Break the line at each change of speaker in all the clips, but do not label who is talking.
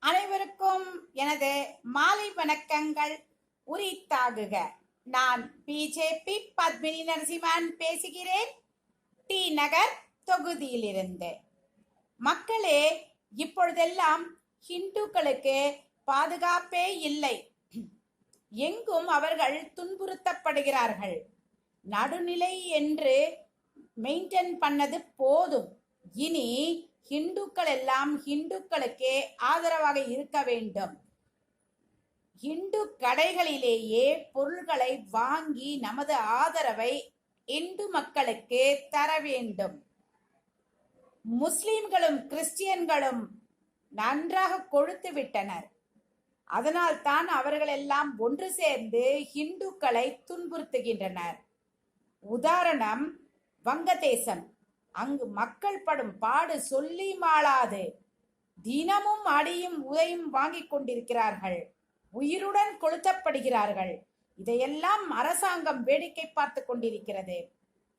அனைவருக்கும் எனது மாலை வணக்கங்கள் உரித்தாகுக. நான் பிஜேபி பத்மினி நரசிம்மன் பேசுகிறேன். டி நகர் தொகுதியிலிருந்து. மக்களே இப்பொழுதெல்லாம் ஹிந்துக்களுக்கு பாதுகாப்பே இல்லை. எங்கும் அவர்கள் துன்புறுத்தப்படுகிறார்கள். நடுநிலை என்று மெயின்டைன் பண்ணது போதும். இனி ஹிந்துக்கள் எல்லாம் ஹிந்துக்களுக்கே ஆதரவாக இருக்க வேண்டும். இந்து கடைகளிலேயே பொருள்களை வாங்கி நமது ஆதரவை இந்து மக்களுக்கு தர வேண்டும். முஸ்லிம்களும் கிறிஸ்டியன்களும் நன்றாக கொழுத்து விட்டனர். அதனால் தான் அவர்கள் எல்லாம் ஒன்று சேர்ந்து இந்துக்களை துன்புறுத்துகின்றனர். உதாரணம் வங்கதேசம். அங்கு மக்கள் படும் பாடு சொல்லி மாளாது. தினமும் அடியும் உதையும் வாங்கிக் கொண்டிருக்கிறார்கள். உயிருடன் கொளுத்தப்படுகிறார்கள். இதையெல்லாம் அரசாங்கம் வேடிக்கை பார்த்து கொண்டிருக்கிறது.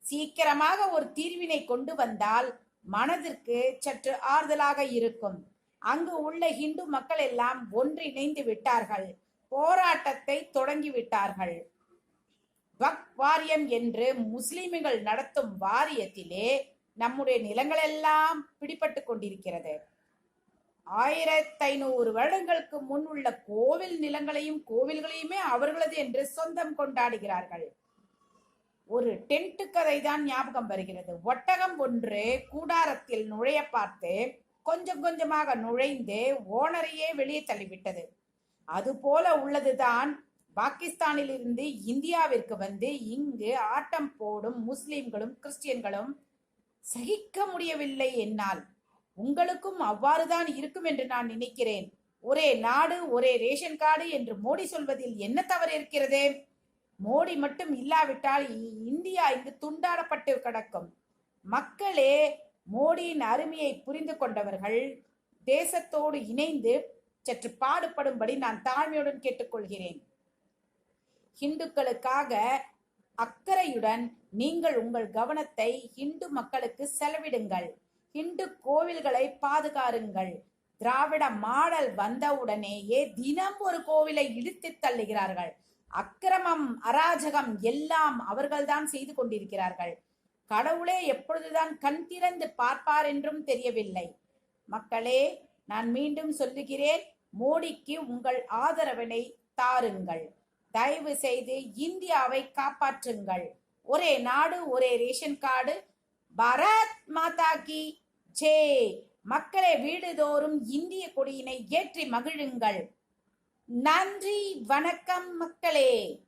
சீக்கிரமாக ஒரு தீர்வினை கொண்டு வந்தால் மனதிற்கு சற்று ஆறுதலாக இருக்கும். அங்கு உள்ள இந்து மக்கள் எல்லாம் ஒன்றிணைந்து விட்டார்கள். போராட்டத்தை தொடங்கி விட்டார்கள். வக் வாரியம் என்று முஸ்லிம்கள் நடத்தும் வாரியத்திலே நம்முடைய நிலங்கள் எல்லாம் பிடிபட்டு கொண்டிருக்கிறது. ஆயிரத்தி ஐநூறு வருடங்களுக்கு முன் உள்ள கோவில் நிலங்களையும் கோவில்களையுமே அவர்களது என்று சொந்தம் கொண்டாடுகிறார்கள். ஒரு டென்ட் கதை தான் ஞாபகம் வருகிறது. ஒட்டகம் ஒன்று கூடாரத்தில் நுழைய பார்த்து கொஞ்சம் கொஞ்சமாக நுழைந்து ஓனரையே வெளியே தள்ளிவிட்டது. அது போல உள்ளதுதான் பாகிஸ்தானில் இருந்து இந்தியாவிற்கு வந்து இங்கு ஆட்டம் போடும் முஸ்லிம்களும் கிறிஸ்டியன்களும் சகிக்க முடியவில்லை என்னால். உங்களுக்கும் அவ்வாறுதான் இருக்கும் என்று நான் நினைக்கிறேன். ஒரே நாடு ஒரே ரேஷன் கார்டு என்று மோடி சொல்வதில் என்ன தவறு இருக்கிறது? மோடி மட்டும் இல்லாவிட்டால் இ- இந்தியா இங்கு துண்டாடப்பட்டு கிடக்கும். மக்களே மோடியின் அருமையை புரிந்து கொண்டவர்கள் தேசத்தோடு இணைந்து சற்று பாடுபடும்படி நான் தாழ்மையுடன் கேட்டுக்கொள்கிறேன். இந்துக்களுக்காக அக்கறையுடன் நீங்கள் உங்கள் கவனத்தை இந்து மக்களுக்கு செலவிடுங்கள். இந்து கோவில்களை பாதுகாருங்கள். திராவிட மாடல் வந்தவுடனேயே தினம் ஒரு கோவிலை இழுத்து தள்ளுகிறார்கள். அக்கிரமம் அராஜகம் எல்லாம் அவர்கள்தான் செய்து கொண்டிருக்கிறார்கள். கடவுளே எப்பொழுதுதான் கண் திறந்து பார்ப்பார் என்றும் தெரியவில்லை. மக்களே நான் மீண்டும் சொல்லுகிறேன் மோடிக்கு உங்கள் ஆதரவினை தாருங்கள். தயவு செய்து இந்தியாவை காப்பாற்றுங்கள். ஒரே நாடு ஒரே ரேஷன் கார்டு. பாரத் மாதா கி ஜே. மக்களை வீடுதோறும் இந்திய கொடியினை ஏற்றி மகிழுங்கள். நன்றி வணக்கம் மக்களே.